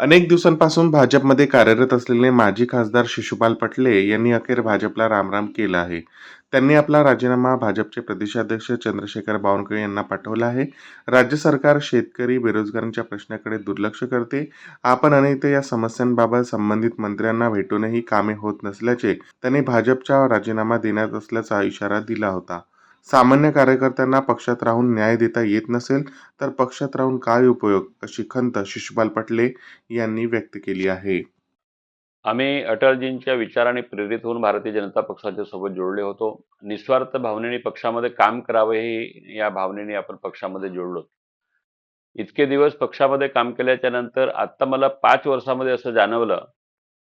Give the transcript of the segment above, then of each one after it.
अनेक दिवसांपासून भाजपमध्ये कार्यरत असलेले माजी खासदार शिशुपाल पटले यांनी अखेर भाजपला रामराम केला आहे. त्यांनी आपला राजीनामा भाजपचे प्रदेशाध्यक्ष चंद्रशेखर बावनकुळे यांना पाठवला आहे. राज्य सरकार शेतकरी बेरोजगारांच्या प्रश्नाकडे दुर्लक्ष करते. आपण अनेक या समस्यांबाबत संबंधित मंत्र्यांना भेटूनही कामे होत नसल्याचे त्यांनी भाजपचा राजीनामा देण्यात असल्याचा इशारा दिला होता. सामान्य कार्यकर्त्यांना पक्षात राहून न्याय देता येत नसेल तर पक्षात राहून काय उपयोग? अशी खंत शिशुपाल पटले यांनी व्यक्त केली आहे. आम्ही अटलजींच्या विचाराने प्रेरित होऊन भारतीय जनता पक्षाच्या सोबत जोडले होतो. निस्वार्थ भावनेने पक्षामध्ये काम करावे हे या भावनेने आपण पक्षामध्ये जोडलो. इतके दिवस पक्षामध्ये काम केल्याच्यानंतर आता मला पाच वर्षामध्ये असं जाणवलं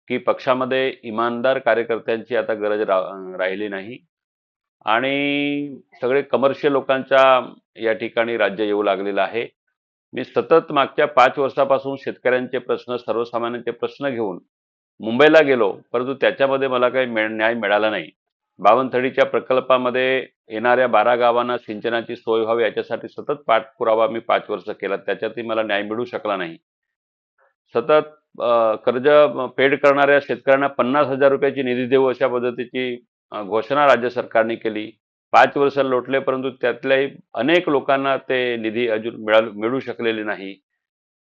की पक्षामध्ये इमानदार कार्यकर्त्यांची आता गरज रा राहिली नाही. आणि सगळे कमर्शियल लोकांच्या या ठिकाणी राज्य येऊ लागलेलं आहे. मी सतत मागच्या पाच वर्षापासून शेतकऱ्यांचे प्रश्न सर्वसामान्यांचे प्रश्न घेऊन मुंबईला गेलो परंतु त्याच्यामध्ये मला काही मिळ न्याय मिळाला नाही. बावनथडीच्या प्रकल्पामध्ये येणाऱ्या बारा गावांना सिंचनाची सोय व्हावी याच्यासाठी सतत पाठपुरावा मी पाच वर्ष केला. त्याच्यातही मला न्याय मिळू शकला नाही. सतत कर्ज पेड करणाऱ्या शेतकऱ्यांना पन्नास हजार रुपयाची निधी देऊ अशा पद्धतीची घोषणा राज्य सरकारने केली. पाच वर्ष लोटले परंतु त्यातल्याही अनेक लोकांना ते निधी अजून मिळाल मिळू शकलेले नाही.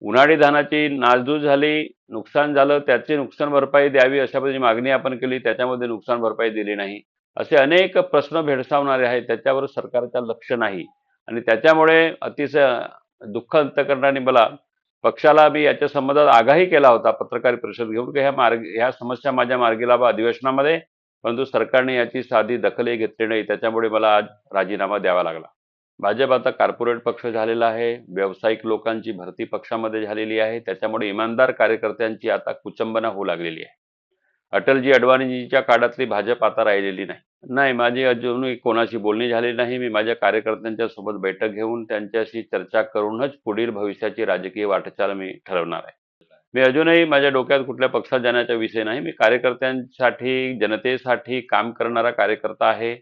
उन्हाळी धानाची नासधूस झाली नुकसान झालं त्याची नुकसान भरपाई द्यावी अशा पद्धतीची मागणी आपण केली त्याच्यामध्ये नुकसान भरपाई दिली नाही. असे अनेक प्रश्न भेडसावणारे आहेत त्याच्यावर सरकारचा लक्ष नाही. आणि त्याच्यामुळे अतिशय दुःख अंतकरणाने मला पक्षाला मी याच्या संबंधात आगाही केला होता पत्रकार परिषद घेऊन की ह्या मार्ग ह्या समस्या माझ्या मार्गी लावा अधिवेशनामध्ये परंतु सरकारने याची साधी दखलही घेतली नाही. त्याच्यामुळे मला आज राजीनामा द्यावा लागला. भाजप आता कॉर्पोरेट पक्ष झालेला आहे. व्यावसायिक लोकांची भरती पक्षामध्ये झालेली आहे. त्याच्यामुळे इमानदार कार्यकर्त्यांची आता कुचंबना होऊ लागलेली आहे. अटलजी अडवाणीजीच्या काळातली भाजप आता राहिलेली नाही. नाही माझी अजूनही कोणाशी बोलणी झाली नाही. मी माझ्या कार्यकर्त्यांच्या सोबत बैठक घेऊन त्यांच्याशी चर्चा करूनच पुढील भविष्याची राजकीय वाटचाल मी ठरवणार आहे. मी अजूनही माझ्या डोक्यात कुठल्या पक्षात जाण्याचा विषय नाही. मी कार्यकर्त्यांसाठी जनतेसाठी काम करणारा कार्यकर्ता आहे.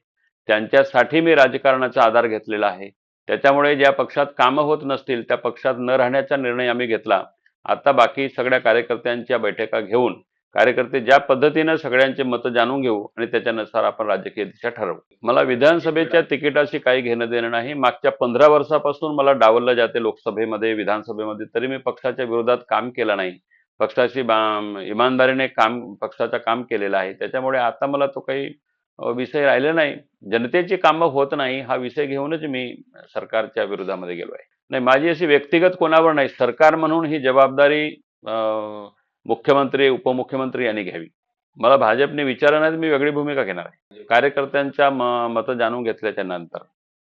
त्यांच्यासाठी मी राजकारणाचा आधार घेतलेला आहे. त्याच्यामुळे ज्या पक्षात कामं होत नसतील त्या पक्षात न राहण्याचा निर्णय आम्ही घेतला. आता बाकी सगळ्या कार्यकर्त्यांच्या बैठका घेऊन कार्यकर्ते ज्या पद्धतीनं सगळ्यांचे मतं जाणून घेऊ आणि त्याच्यानुसार आपण राजकीय दिशा ठरवू. मला विधानसभेच्या तिकिटाशी काही घेणं देणं नाही. मागच्या पंधरा वर्षापासून मला डावललं जाते लोकसभेमध्ये विधानसभेमध्ये. तरी मी पक्षाच्या विरोधात काम केलं नाही. पक्षाशी इमानदारीने काम पक्षाचं काम केलेलं आहे. त्याच्यामुळे आता मला तो काही विषय राहिला नाही. जनतेची कामं होत नाही. हा विषय घेऊनच मी सरकारच्या विरोधामध्ये गेलो आहे. नाही माझी अशी व्यक्तिगत कोणावर नाही. सरकार म्हणून ही जबाबदारी मुख्यमंत्री उपमुख्यमंत्री यांनी घ्यावी. मला भाजपने विचारलं नाही मी वेगळी भूमिका घेणार आहे. कार्यकर्त्यांच्या म मतं जाणून घेतल्याच्या नंतर.